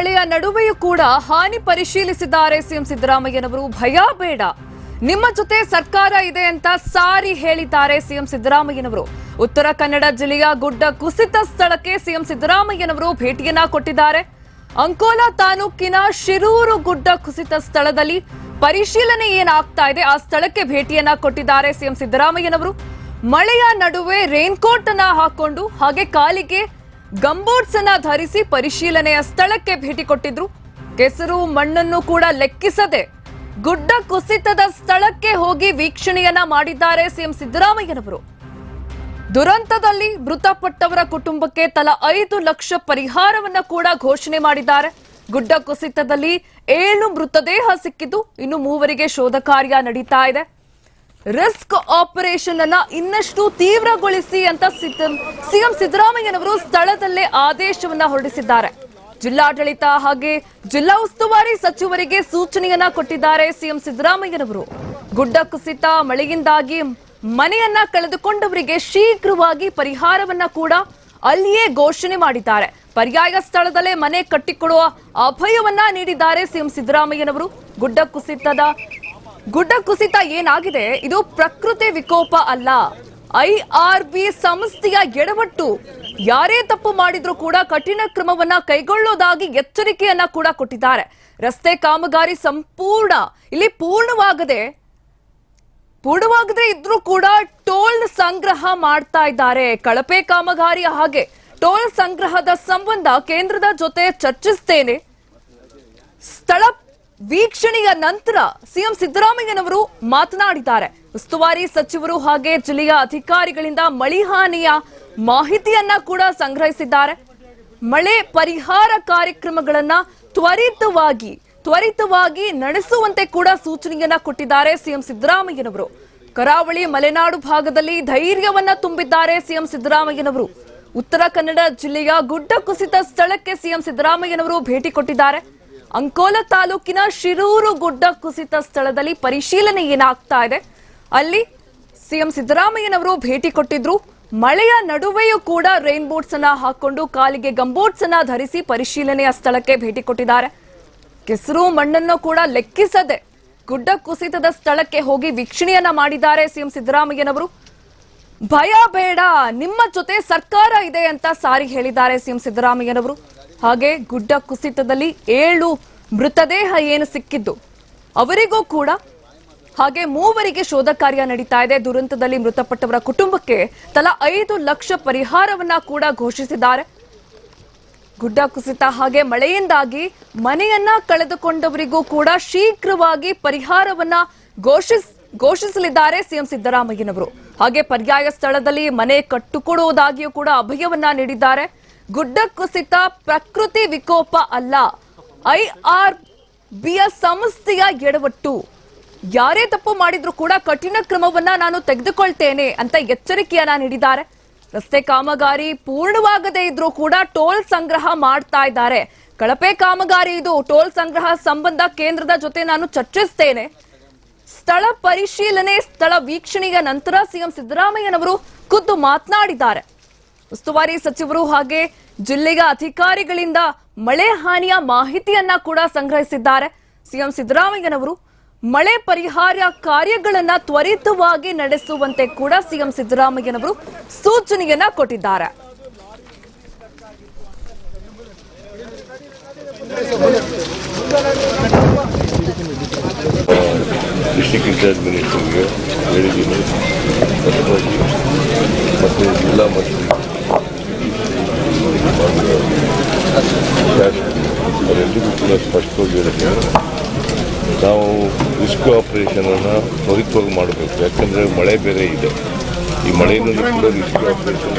ಮಳೆಯ ನಡುವೆಯೂ ಕೂಡ ಹಾನಿ ಪರಿಶೀಲಿಸಿದ್ದಾರೆ ಸಿಎಂ ಸಿದ್ದರಾಮಯ್ಯನವರು. ಭಯ, ಬೇಡ. ನಿಮ್ಮ ಜೊತೆ ಸರ್ಕಾರ ಇದೆ ಅಂತ ಸಾರಿ ಹೇಳಿದ್ದಾರೆ ಸಿಎಂ ಸಿದ್ದರಾಮಯ್ಯನವರು. ಉತ್ತರ ಕನ್ನಡ ಜಿಲ್ಲೆಯ ಗುಡ್ಡ ಕುಸಿತ ಸ್ಥಳಕ್ಕೆ ಸಿಎಂ ಸಿದ್ದರಾಮಯ್ಯನವರು ಭೇಟಿಯನ್ನ ಕೊಟ್ಟಿದ್ದಾರೆ. ಅಂಕೋಲಾ ತಾಲೂಕಿನ ಶಿರೂರು ಗುಡ್ಡ ಕುಸಿತ ಸ್ಥಳದಲ್ಲಿ ಪರಿಶೀಲನೆ ಏನಾಗ್ತಾ ಇದೆ? ಆ ಸ್ಥಳಕ್ಕೆ ಭೇಟಿಯನ್ನ ಕೊಟ್ಟಿದ್ದಾರೆ ಸಿಎಂ ಸಿದ್ದರಾಮಯ್ಯನವರು. ಮಳೆಯ ನಡುವೆ ರೇನ್ಕೋಟ್ ಅನ್ನ ಹಾಕೊಂಡು ಹಾಗೆ ಕಾಲಿಗೆ ಗಂಬೂಟ್ಸ್ ಅನ್ನ ಧರಿಸಿ ಪರಿಶೀಲನೆಯ ಸ್ಥಳಕ್ಕೆ ಭೇಟಿ ಕೊಟ್ಟಿದ್ರು. ಕೆಸರು ಮಣ್ಣನ್ನು ಕೂಡ ಲೆಕ್ಕಿಸದೆ ಗುಡ್ಡ ಕುಸಿತದ ಸ್ಥಳಕ್ಕೆ ಹೋಗಿ ವೀಕ್ಷಣೆಯನ್ನ ಮಾಡಿದ್ದಾರೆ ಸಿಎಂ ಸಿದ್ದರಾಮಯ್ಯನವರು. ದುರಂತದಲ್ಲಿ ಮೃತಪಟ್ಟವರ ಕುಟುಂಬಕ್ಕೆ ತಲಾ ಐದು ಲಕ್ಷ ಪರಿಹಾರವನ್ನ ಕೂಡ ಘೋಷಣೆ ಮಾಡಿದ್ದಾರೆ. ಗುಡ್ಡ ಕುಸಿತದಲ್ಲಿ ಏಳು ಮೃತದೇಹ ಸಿಕ್ಕಿದ್ದು, ಇನ್ನು ಮೂವರಿಗೆ ಶೋಧ ಕಾರ್ಯ ನಡೀತಾ ಇದೆ. ರಿಸ್ಕ್ ಆಪರೇಷನ್ ಅನ್ನ ಇನ್ನಷ್ಟು ತೀವ್ರಗೊಳಿಸಿ ಅಂತ ಸಿಎಂ ಸಿದ್ದರಾಮಯ್ಯನವರು ಸ್ಥಳದಲ್ಲೇ ಆದೇಶವನ್ನ ಹೊರಡಿಸಿದ್ದಾರೆ. ಜಿಲ್ಲಾಡಳಿತ ಹಾಗೆ ಜಿಲ್ಲಾ ಉಸ್ತುವಾರಿ ಸಚಿವರಿಗೆ ಸೂಚನೆಯನ್ನ ಕೊಟ್ಟಿದ್ದಾರೆ ಸಿಎಂ ಸಿದ್ದರಾಮಯ್ಯನವರು. ಗುಡ್ಡ ಕುಸಿತ ಮಳೆಯಿಂದಾಗಿ ಮನೆಯನ್ನ ಕಳೆದುಕೊಂಡವರಿಗೆ ಶೀಘ್ರವಾಗಿ ಪರಿಹಾರವನ್ನ ಕೂಡ ಅಲ್ಲಿಯೇ ಘೋಷಣೆ ಮಾಡಿದ್ದಾರೆ. ಪರ್ಯಾಯ ಸ್ಥಳದಲ್ಲೇ ಮನೆ ಕಟ್ಟಿಕೊಡುವ ಅಭಯವನ್ನ ನೀಡಿದ್ದಾರೆ ಸಿಎಂ ಸಿದ್ದರಾಮಯ್ಯನವರು. ಗುಡ್ಡ ಕುಸಿತದ ಗುಡ್ಡ ಕುಸಿತ ಏನಾಗಿದೆ? ಇದು ಪ್ರಕೃತಿ ವಿಕೋಪ ಅಲ್ಲ. ಐ ಆರ್ ಬಿ ಸಂಸ್ಥೆಯ ಎಡವಟ್ಟು. ಯಾರೇ ತಪ್ಪು ಮಾಡಿದ್ರೂ ಕೂಡ ಕಠಿಣ ಕ್ರಮವನ್ನ ಕೈಗೊಳ್ಳೋದಾಗಿ ಎಚ್ಚರಿಕೆಯನ್ನ ಕೂಡ ಕೊಟ್ಟಿದ್ದಾರೆ. ರಸ್ತೆ ಕಾಮಗಾರಿ ಸಂಪೂರ್ಣ, ಇಲ್ಲಿ ಪೂರ್ಣವಾಗದೆ ಪೂರ್ಣವಾಗದೆ ಇದ್ರೂ ಕೂಡ ಟೋಲ್ ಸಂಗ್ರಹ ಮಾಡ್ತಾ ಇದ್ದಾರೆ. ಕಳಪೆ ಕಾಮಗಾರಿಯ ಹಾಗೆ ಟೋಲ್ ಸಂಗ್ರಹದ ಸಂಬಂಧ ಕೇಂದ್ರದ ಜೊತೆ ಚರ್ಚಿಸ್ತೇನೆ. ಸ್ಥಳ ವೀಕ್ಷಣೆಯ ನಂತರ ಸಿಎಂ ಸಿದ್ದರಾಮಯ್ಯನವರು ಮಾತನಾಡಿದ್ದಾರೆ. ಉಸ್ತುವಾರಿ ಸಚಿವರು ಹಾಗೆ ಜಿಲ್ಲೆಯ ಅಧಿಕಾರಿಗಳಿಂದ ಮಳಿ ಹಾನಿಯ ಮಾಹಿತಿಯನ್ನ ಕೂಡ ಸಂಗ್ರಹಿಸಿದ್ದಾರೆ. ಮಳೆ ಪರಿಹಾರ ಕಾರ್ಯಕ್ರಮಗಳನ್ನ ತ್ವರಿತವಾಗಿ ತ್ವರಿತವಾಗಿ ನಡೆಸುವಂತೆ ಕೂಡ ಸೂಚನೆಯನ್ನ ಕೊಟ್ಟಿದ್ದಾರೆ ಸಿಎಂ ಸಿದ್ದರಾಮಯ್ಯನವರು. ಕರಾವಳಿ ಮಲೆನಾಡು ಭಾಗದಲ್ಲಿ ಧೈರ್ಯವನ್ನ ತುಂಬಿದ್ದಾರೆ ಸಿಎಂ ಸಿದ್ದರಾಮಯ್ಯನವರು. ಉತ್ತರ ಕನ್ನಡ ಜಿಲ್ಲೆಯ ಗುಡ್ಡ ಕುಸಿತ ಸ್ಥಳಕ್ಕೆ ಸಿಎಂ ಸಿದ್ದರಾಮಯ್ಯನವರು ಭೇಟಿ ಕೊಟ್ಟಿದ್ದಾರೆ. ಅಂಕೋಲ ತಾಲೂಕಿನ ಶಿರೂರು ಗುಡ್ಡ ಕುಸಿತ ಸ್ಥಳದಲ್ಲಿ ಪರಿಶೀಲನೆ ಏನಾಗ್ತಾ ಇದೆ? ಅಲ್ಲಿ ಸಿಎಂ ಸಿದ್ದರಾಮಯ್ಯನವರು ಭೇಟಿ ಕೊಟ್ಟಿದ್ರು. ಮಳೆಯ ನಡುವೆಯೂ ಕೂಡ ರೈನ್ ಬೋಟ್ಸ್ ಅನ್ನ ಹಾಕೊಂಡು ಕಾಲಿಗೆ ಗಂಬೋಟ್ಸ್ ಅನ್ನ ಧರಿಸಿ ಪರಿಶೀಲನೆಯ ಸ್ಥಳಕ್ಕೆ ಭೇಟಿ ಕೊಟ್ಟಿದ್ದಾರೆ. ಕೆಸರು ಮಣ್ಣನ್ನು ಕೂಡ ಲೆಕ್ಕಿಸದೆ ಗುಡ್ಡ ಕುಸಿತದ ಸ್ಥಳಕ್ಕೆ ಹೋಗಿ ವೀಕ್ಷಣೆಯನ್ನ ಮಾಡಿದ್ದಾರೆ ಸಿಎಂ ಸಿದ್ದರಾಮಯ್ಯನವರು. ಭಯ ಬೇಡ, ನಿಮ್ಮ ಜೊತೆ ಸರ್ಕಾರ ಇದೆ ಅಂತ ಸಾರಿ ಹೇಳಿದ್ದಾರೆ ಸಿಎಂ ಸಿದ್ದರಾಮಯ್ಯನವರು. ಹಾಗೆ ಗುಡ್ಡ ಕುಸಿತದಲ್ಲಿ ಏಳು ಮೃತದೇಹ ಏನು ಸಿಕ್ಕಿದ್ದು ಅವರಿಗೂ ಕೂಡ ಹಾಗೆ ಮೂವರಿಗೆ ಶೋಧ ಕಾರ್ಯ ನಡೀತಾ ಇದೆ. ದುರಂತದಲ್ಲಿ ಮೃತಪಟ್ಟವರ ಕುಟುಂಬಕ್ಕೆ ತಲಾ ಐದು ಲಕ್ಷ ಪರಿಹಾರವನ್ನ ಕೂಡ ಘೋಷಿಸಿದ್ದಾರೆ. ಗುಡ್ಡ ಕುಸಿತ ಹಾಗೆ ಮಳೆಯಿಂದಾಗಿ ಮನೆಯನ್ನ ಕಳೆದುಕೊಂಡವರಿಗೂ ಕೂಡ ಶೀಘ್ರವಾಗಿ ಪರಿಹಾರವನ್ನ ಘೋಷಿಸ್, ಘೋಷಿಸಲಿದ್ದಾರೆ ಸಿಎಂ ಸಿದ್ದರಾಮಯ್ಯನವರು. ಹಾಗೆ ಪರ್ಯಾಯ ಸ್ಥಳದಲ್ಲಿ ಮನೆ ಕಟ್ಟುಕೊಡುವುದಾಗಿಯೂ ಕೂಡ ಅಭಯವನ್ನ ನೀಡಿದ್ದಾರೆ. ಗುಡ್ಡ ಕುಸಿತ ಪ್ರಕೃತಿ ವಿಕೋಪ ಅಲ್ಲ. ಐಆರ್ ಬಿಯ ಸಂಸ್ಥೆಯ ಎಡವಟ್ಟು. ಯಾರೇ ತಪ್ಪು ಮಾಡಿದ್ರು ಕೂಡ ಕಠಿಣ ಕ್ರಮವನ್ನ ನಾನು ತೆಗೆದುಕೊಳ್ತೇನೆ ಅಂತ ಎಚ್ಚರಿಕೆಯನ್ನ ನೀಡಿದ್ದಾರೆ. ರಸ್ತೆ ಕಾಮಗಾರಿ ಪೂರ್ಣವಾಗದೇ ಇದ್ರೂ ಕೂಡ ಟೋಲ್ ಸಂಗ್ರಹ ಮಾಡ್ತಾ ಇದ್ದಾರೆ. ಕಳಪೆ ಕಾಮಗಾರಿ ಇದು. ಟೋಲ್ ಸಂಗ್ರಹ ಸಂಬಂಧ ಕೇಂದ್ರದ ಜೊತೆ ನಾನು ಚರ್ಚಿಸ್ತೇನೆ. ಸ್ಥಳ ಪರಿಶೀಲನೆ, ಸ್ಥಳ ವೀಕ್ಷಣೆಯ ನಂತರ ಸಿಎಂ ಸಿದ್ದರಾಮಯ್ಯನವರು ಖುದ್ದು ಮಾತನಾಡಿದ್ದಾರೆ. ಉಸ್ತುವಾರಿ ಸಚಿವರು ಹಾಗೆ ಜಿಲ್ಲೆಯ ಅಧಿಕಾರಿಗಳಿಂದ ಮಳೆ ಹಾನಿಯ ಮಾಹಿತಿಯನ್ನ ಕೂಡ ಸಂಗ್ರಹಿಸಿದ್ದಾರೆ. ಸಿಎಂ ಸಿದ್ದರಾಮಯ್ಯನವರು ಮಳೆ ಪರಿಹಾರ ಕಾರ್ಯಗಳನ್ನ ತ್ವರಿತವಾಗಿ ನಡೆಸುವಂತೆ ಕೂಡ ಸಿಎಂ ಸಿದ್ದರಾಮಯ್ಯನವರು ಸೂಚನೆಯನ್ನ ಕೊಟ್ಟಿದ್ದಾರೆ. ಮತ್ತು ಜಿಲ್ಲಾ ಮಂತ್ರಿ ಅವರೆಲ್ಲರಿಗೂ ಕೂಡ ಸ್ಪಷ್ಟವಾಗಿ ಹೇಳಿದ್ದೇನೆ ನಾವು ರಿಸ್ಕ್ ಆಪರೇಷನನ್ನು ತ್ವರಿತವಾಗಿ ಮಾಡಬೇಕು. ಯಾಕಂದರೆ ಮಳೆ ಬೇರೆ ಇದೆ. ಈ ಮಳೆಯಲ್ಲಿ ಕೂಡ ರಿಸ್ಕ್ ಆಪರೇಷನ್.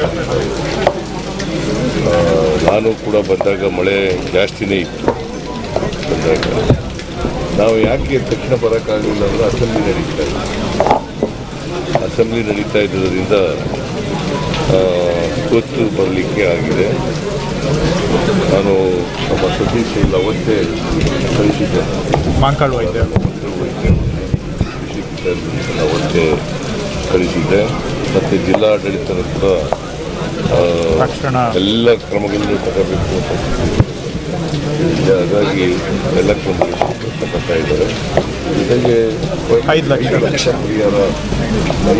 ನಾನು ಕೂಡ ಬಂದಾಗ ಮಳೆ ಜಾಸ್ತಿನೇ ಇತ್ತು. ಬಂದಾಗ. ನಾವು ಯಾಕೆ ತಕ್ಷಣ ಬರೋಕ್ಕಾಗಲಿಲ್ಲ ಅಂದರೆ ಅಸೆಂಬ್ಲಿ ನಡೀತಾ ಇದೆ ಅಸೆಂಬ್ಲಿ ನಡೀತಾ ಇದ್ದರಿಂದ ಗೊತ್ತು ಬರಲಿಕ್ಕೆ ಆಗಿದೆ. ನಾನು ನಮ್ಮ ಸತೀಶ್ ಇಲ್ಲ ಅವತ್ತೇ ಕಳಿಸಿದ್ದೆ ಮಾಂಕಾಳು ವೈದ್ಯ ಅವತ್ತೇ ಕಳಿಸಿದ್ದೆ ಮತ್ತು ಜಿಲ್ಲಾಡಳಿತದ ಕೂಡ ತಕ್ಷಣ. ಎಲ್ಲ ಕ್ರಮಗಳನ್ನು ತಗೋಬೇಕು ಅಂತ ಹಾಗಾಗಿ ಎಲ್ಲ ಕ್ರಮಗಳು ಇದ್ದಾರೆ. ಜೊತೆಗೆ ಐದು ಲಕ್ಷ. ಪರಿಹಾರ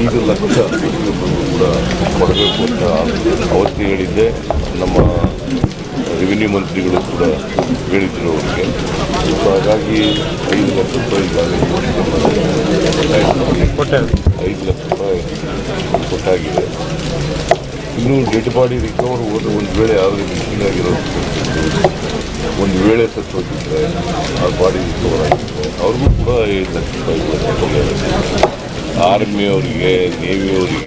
ಐದು ಲಕ್ಷ ಕೂಡ ಕೊಡಬೇಕು ಅಂತ ಅವತ್ತು ಹೇಳಿದ್ದೆ. ನಮ್ಮ ರೆವಿನ್ಯೂ ಮಂತ್ರಿಗಳು ಕೂಡ ಹೇಳಿದ್ರು ಅವರಿಗೆ. ಸೊ ಹಾಗಾಗಿ ಐದು ಲಕ್ಷ ರೂಪಾಯಿ ಐದು ಲಕ್ಷ ರೂಪಾಯಿ ಕೊಟ್ಟಾಗಿದೆ. ಇನ್ನೂ ಡೆಡ್ ಬಾಡಿ ರಿಕವರ್ ಹೋದ್ರೆ ಒಂದು ವೇಳೆ ಯಾವುದೇ ಮಿಷಿನ್ ಆಗಿರೋದು ಒಂದು ವೇಳೆ ಸತ್ತು ಹೋಗಿದ್ರೆ ಆ ಬಾಡಿ ರಿಕವರ್ ಆಗಿದ್ರೆ ಅವ್ರಿಗೂ ಕೂಡ ಐದು ಲಕ್ಷ ರೂಪಾಯಿ ಆರ್ಮಿಯವರಿಗೆ ನೇವಿಯವರಿಗೆ